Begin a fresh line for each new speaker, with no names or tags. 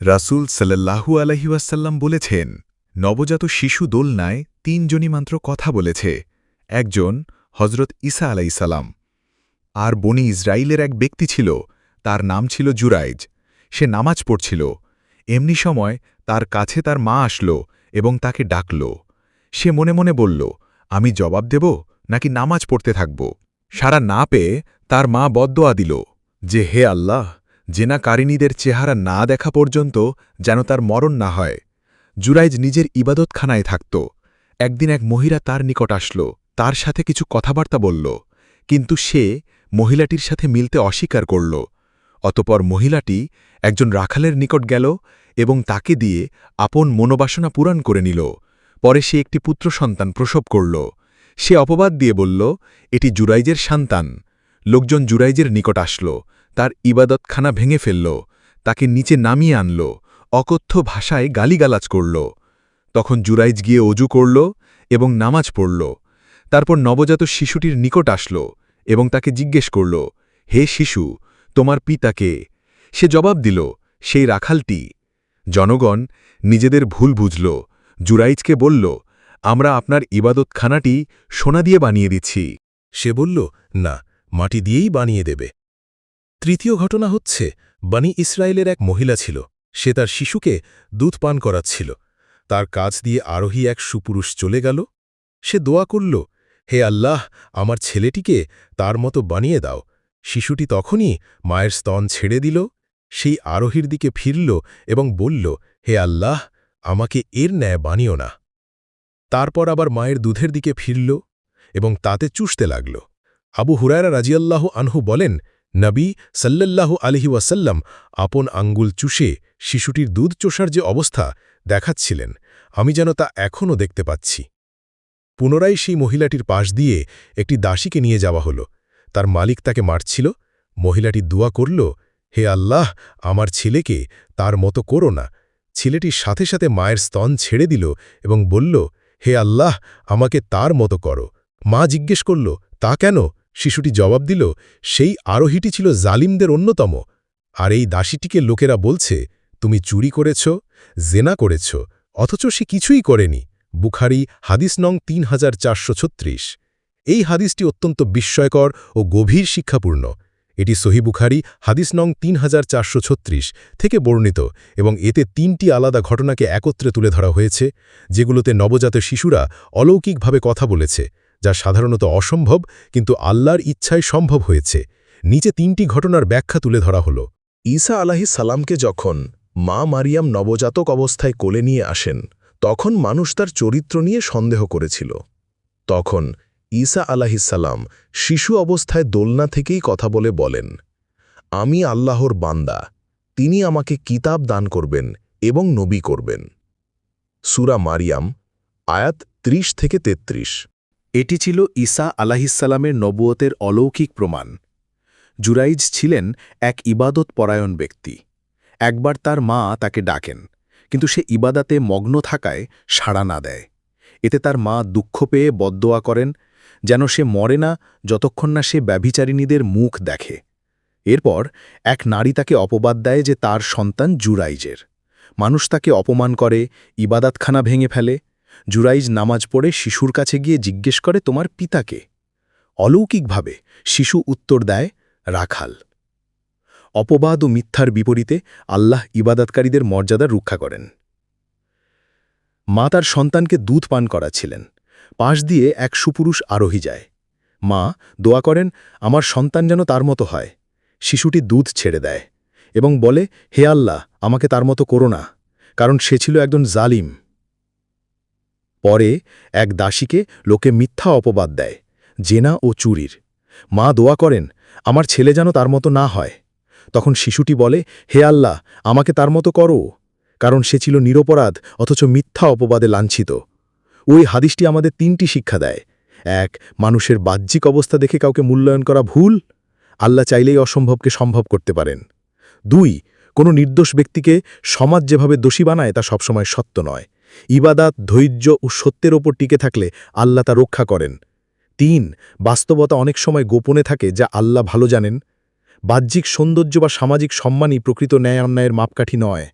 রাসূল সাল্লাল্লাহু আলহিউসাল্লাম বলেছেন, নবজাত শিশু দোলনায় তিনজনই মাত্র কথা বলেছে, একজন হজরত ঈসা আলাইসাল্লাম আর বনি ইসরায়েলের এক ব্যক্তি ছিল, তার নাম ছিল জুরাইজ। সে নামাজ পড়ছিল। এমনি সময় তার কাছে তার মা আসল এবং তাকে ডাকল। সে মনে মনে বলল, আমি জবাব দেব নাকি নামাজ পড়তে থাকব? সারা না পেয়ে তার মা বদোয়া দিল, যে হে আল্লাহ জেনাকারিনীদের চেহারা না দেখা পর্যন্ত যেন তার মরণ না হয়। জুরাইজ নিজের ইবাদতখানায় থাকত। একদিন এক মহিলা তার নিকট আসল, তার সাথে কিছু কথাবার্তা বলল, কিন্তু সে মহিলাটির সাথে মিলতে অস্বীকার করল। অতপর মহিলাটি একজন রাখালের নিকট গেল এবং তাকে দিয়ে আপন মনোবাসনা পূরণ করে নিল। পরে সে একটি পুত্র সন্তান প্রসব করল। সে অপবাদ দিয়ে বলল, এটি জুরাইজের সন্তান। লোকজন জুরাইজের নিকট আসল। তার ইবাদতখানা ভেঙে ফেলল, তাকে নিচে নামিয়ে আনল, অকথ্য ভাষায় গালিগালাজ করল। তখন জুরাইজ গিয়ে অজু করল এবং নামাজ পড়ল। তারপর নবজাত শিশুটির নিকট আসল এবং তাকে জিজ্ঞেস করল, হে শিশু, তোমার পিতাকে সে জবাব দিল, সেই রাখালটি। জনগণ নিজেদের ভুল বুঝল। জুরাইজকে বলল, আমরা আপনার ইবাদতখানাটি সোনা দিয়ে বানিয়ে দিচ্ছি।
সে বলল, না, মাটি দিয়েই বানিয়ে দেবে। তৃতীয় ঘটনা হচ্ছে, বানি ইসরায়েলের এক মহিলা ছিল। সে তার শিশুকে দুধ পান করাচ্ছিল। তার কাজ দিয়ে আরোহী এক সুপুরুষ চলে গেল। সে দোয়া করল, হে আল্লাহ, আমার ছেলেটিকে তার মতো বানিয়ে দাও। শিশুটি তখনই মায়ের স্তন ছেড়ে দিল। সেই আরোহীর দিকে ফিরল এবং বলল, হে আল্লাহ, আমাকে এর ন্যায় বানিও না। তারপর আবার মায়ের দুধের দিকে ফিরল এবং তাতে চুষতে লাগল। আবু হুরায়রা রাজিয়াল্লাহ আনহু বলেন নবী সাল্লাল্লাহু আলহি ওয়াসাল্লাম আপন আঙ্গুল চুষে শিশুটির দুধ চোষার যে অবস্থা দেখাচ্ছিলেন, আমি যেন তা এখনও দেখতে পাচ্ছি। পুনরায় সেই মহিলাটির পাশ দিয়ে একটি দাসীকে নিয়ে যাওয়া হল। তার মালিক তাকে মারছিল, মহিলাটি দোয়া করল, হে আল্লাহ, আমার ছেলেকে তার মতো করো না। ছেলেটির সাথে সাথে মায়ের স্তন ছেড়ে দিল এবং বলল, হে আল্লাহ, আমাকে তার মতো করো। মা জিজ্ঞেস করল, তা কেন? শিশুটি জবাব দিল, সেই আরোহীটি ছিল জালিমদের অন্যতম। আর এই দাসীটিকে লোকেরা বলছে, তুমি চুরি করেছ, জেনা করেছ, অথচ সে কিছুই করেনি। বুখারি, হাদিস নং তিন হাজার চারশো ছত্রিশ। এই হাদিসটি অত্যন্ত বিস্ময়কর ও গভীর শিক্ষাপূর্ণ। এটি সহি বুখারি, হাদিস নং তিন হাজার চারশো ছত্রিশ থেকে বর্ণিত এবং এতে তিনটি আলাদা ঘটনাকে একত্রে তুলে ধরা হয়েছে, যেগুলোতে নবজাত শিশুরা অলৌকিকভাবে কথা বলেছে। যা সাধারণত অসম্ভব কিন্তু আল্লাহর ইচ্ছায় সম্ভব হয়েছে। নিচে তিনটি ঘটনার ব্যাখ্যা তুলে ধরা হল।
ঈসা আলাহি সালামকে যখন মা মারিয়াম নবজাতক অবস্থায় কোলে নিয়ে আসেন, তখন মানুষ তার চরিত্র নিয়ে সন্দেহ করেছিল। তখন ঈসা আলাহিসাল্লাম শিশু অবস্থায় দোলনা থেকেই কথা বলে বলেন, আমি আল্লাহর বান্দা, তিনি আমাকে কিতাব দান করবেন এবং নবী করবেন। সুরা মারিয়াম, আয়াত ৩০ থেকে ৩৩
এটি ছিল ঈসা আলাহিসাল্লামের নবুয়তের অলৌকিক প্রমাণ। জুরাইজ ছিলেন এক ইবাদত পরায়ণ ব্যক্তি। একবার তার মা তাকে ডাকেন, কিন্তু সে ইবাদাতে মগ্ন থাকায় সাড়া না দেয়। এতে তার মা দুঃখ পেয়ে বদদোয়া করেন, যেন সে মরে না যতক্ষণ না সে ব্যভিচারিণীদের মুখ দেখে। এরপর এক নারী তাকে অপবাদ দেয় যে তার সন্তান জুরাইজের। মানুষ তাকে অপমান করে, ইবাদাতখানা ভেঙে ফেলে জুরাইজ নামাজ পড়ে শিশুর কাছে গিয়ে জিজ্ঞেস করে তোমার পিতাকে। অলৌকিকভাবে শিশু উত্তর দেয়, রাখাল। অপবাদ ও মিথ্যার বিপরীতে আল্লাহ ইবাদতকারীদের মর্যাদা রক্ষা করেন। মা তার সন্তানকে দুধ পান করাছিলেন পাশ দিয়ে এক সুপুরুষ আরোহী যায়। মা দোয়া করেন, আমার সন্তান যেন তার মতো হয়। শিশুটি দুধ ছেড়ে দেয় এবং বলে, হে আল্লাহ, আমাকে তার মতো করো না, কারণ সে ছিল একজন জালিম। পরে এক দাসীকে লোকে মিথ্যা অপবাদ দেয়, জেনা ও চুরির। মা দোয়া করেন, আমার ছেলে যেন তার মতো না হয়। তখন শিশুটি বলে, হে আল্লাহ, আমাকে তার মতো করো। কারণ সে ছিল নিরপরাধ, অথচ মিথ্যা অপবাদে লাঞ্ছিত। ওই হাদিসটি আমাদের তিনটি শিক্ষা দেয়। এক, মানুষের বাহ্যিক অবস্থা দেখে কাউকে মূল্যায়ন করা ভুল? আল্লাহ চাইলেই অসম্ভবকে সম্ভব করতে পারেন। দুই, কোনো নির্দোষ ব্যক্তিকে সমাজ যেভাবে দোষী বানায় তা সবসময় সত্য নয়। ইবাদাত, ধৈর্য ও সত্যের ওপর টিকে থাকলে আল্লাহ তা রক্ষা করেন। তিন, বাস্তবতা অনেক সময় গোপনে থাকে যা আল্লাহ ভালো জানেন। বাহ্যিক সৌন্দর্য বা সামাজিক সম্মানই প্রকৃত ন্যায় অন্যায়ের মাপকাঠি নয়।